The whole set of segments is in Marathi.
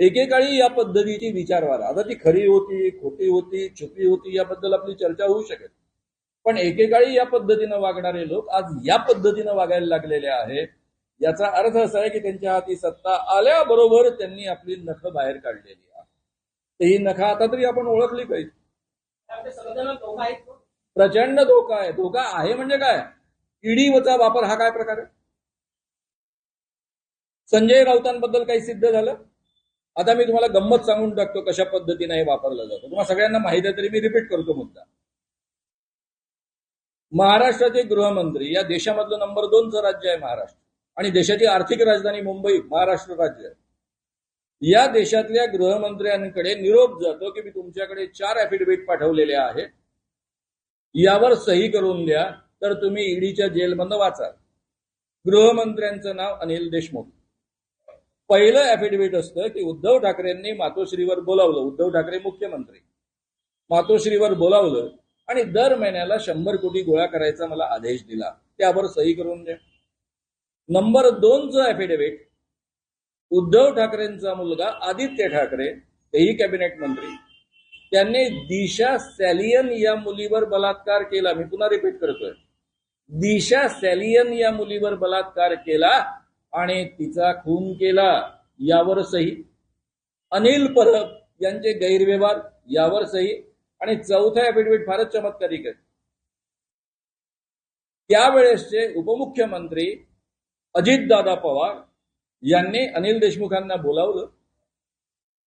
एकेकाळी या पद्धतीची विचारवाद आता ती खरी होती खोटी होती छुपी होती याबद्दल आपली चर्चा होऊ शकेल. पण एकेकाळी या पद्धतीनं वागणारे लोक आज या पद्धतीनं वागायला लागलेले आहेत. याचा अर्थ असा आहे की त्यांच्या हाती सत्ता आल्याबरोबर त्यांनी आपली नख बाहेर काढलेली आहे. ही नखा आता तरी आपण ओळखली पाहिजे. प्रचंड धोका आहे. धोका आहे म्हणजे काय? ईडीचा वापर हा काय प्रकार आहे? संजय राऊतांबद्दल काही सिद्ध झालं? आता मी तुम्हाला गंमत सांगून टाकतो कशा पद्धतीने हे वापरलं जातं. तुम्हाला सगळ्यांना माहिती आहे तरी मी रिपीट करतो मुद्दा. महाराष्ट्राचे गृहमंत्री या देशामधलं नंबर दोनचं राज्य आहे महाराष्ट्र. आणि देशाची आर्थिक राजधानी मुंबई महाराष्ट्र राज्य आहे. या देशातल्या गृहमंत्र्यांकडे निरोप जातो की मी तुमच्याकडे चार अफिडेव्हिट पाठवलेले आहेत. यावर सही करून द्या तर तुम्ही ईडीच्या जेलमधनं वाचाल. गृहमंत्र्यांचं नाव अनिल देशमुख. पहिलं ॲफिडेव्हिट असतं की उद्धव ठाकरेंनी मातोश्रीवर बोलावलं. उद्धव ठाकरे मुख्यमंत्री. मातोश्रीवर बोलावलं आणि दर महिन्याला शंभर कोटी गोळा करायचा मला आदेश दिला. त्यावर सही करून द्या नंबर दोनचं ॲफिडेव्हिट उद्धव ठाकरेंचा मुलगा आदित्य ठाकरे तेही कॅबिनेट मंत्री. त्यांनी दिशा सॅलियन या मुलीवर बलात्कार केला. मी पुन्हा रिपीट करतोय. दिशा सॅलियन या मुलीवर बलात्कार केला आणि तिचा खून केला यावर सही अनिल परब यांचे गैरव्यवहार यावर सही आणि चौथा ॲफिडेव्हिट फारच चमत्कारिक आहे. त्यावेळेसचे उपमुख्यमंत्री अजितदादा पवार यांनी अनिल देशमुखांना बोलावलं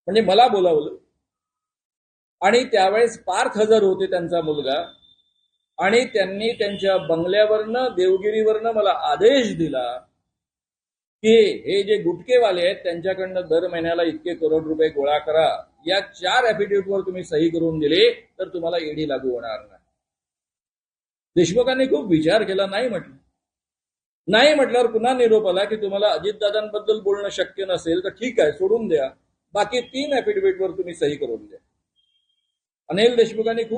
म्हणजे मला बोलावलं आणि त्यावेळेस पार्थ हजर होते त्यांचा मुलगा आणि त्यांनी त्यांच्या बंगल्यावरनं देवगिरीवरनं मला आदेश दिला की हे जे गुटकेवाले आहेत त्यांच्याकडनं दर महिन्याला इतके करोड रुपये गोळा करा. या चार ॲफिडेव्हिटवर तुम्ही सही करून दिली तर तुम्हाला ईडी लागू होणार नाही. देशमुखांनी खूप विचार केला नाही म्हटलं. नाही म्हटल्यावर पुन्हा निरोप आला की तुम्हाला अजितदादांबद्दल बोलणं शक्य नसेल तर ठीक आहे सोडून द्या. बाकी तीन ॲफिडेव्हिटवर तुम्ही सही करून द्या. अनिल देशमुखांनी खूप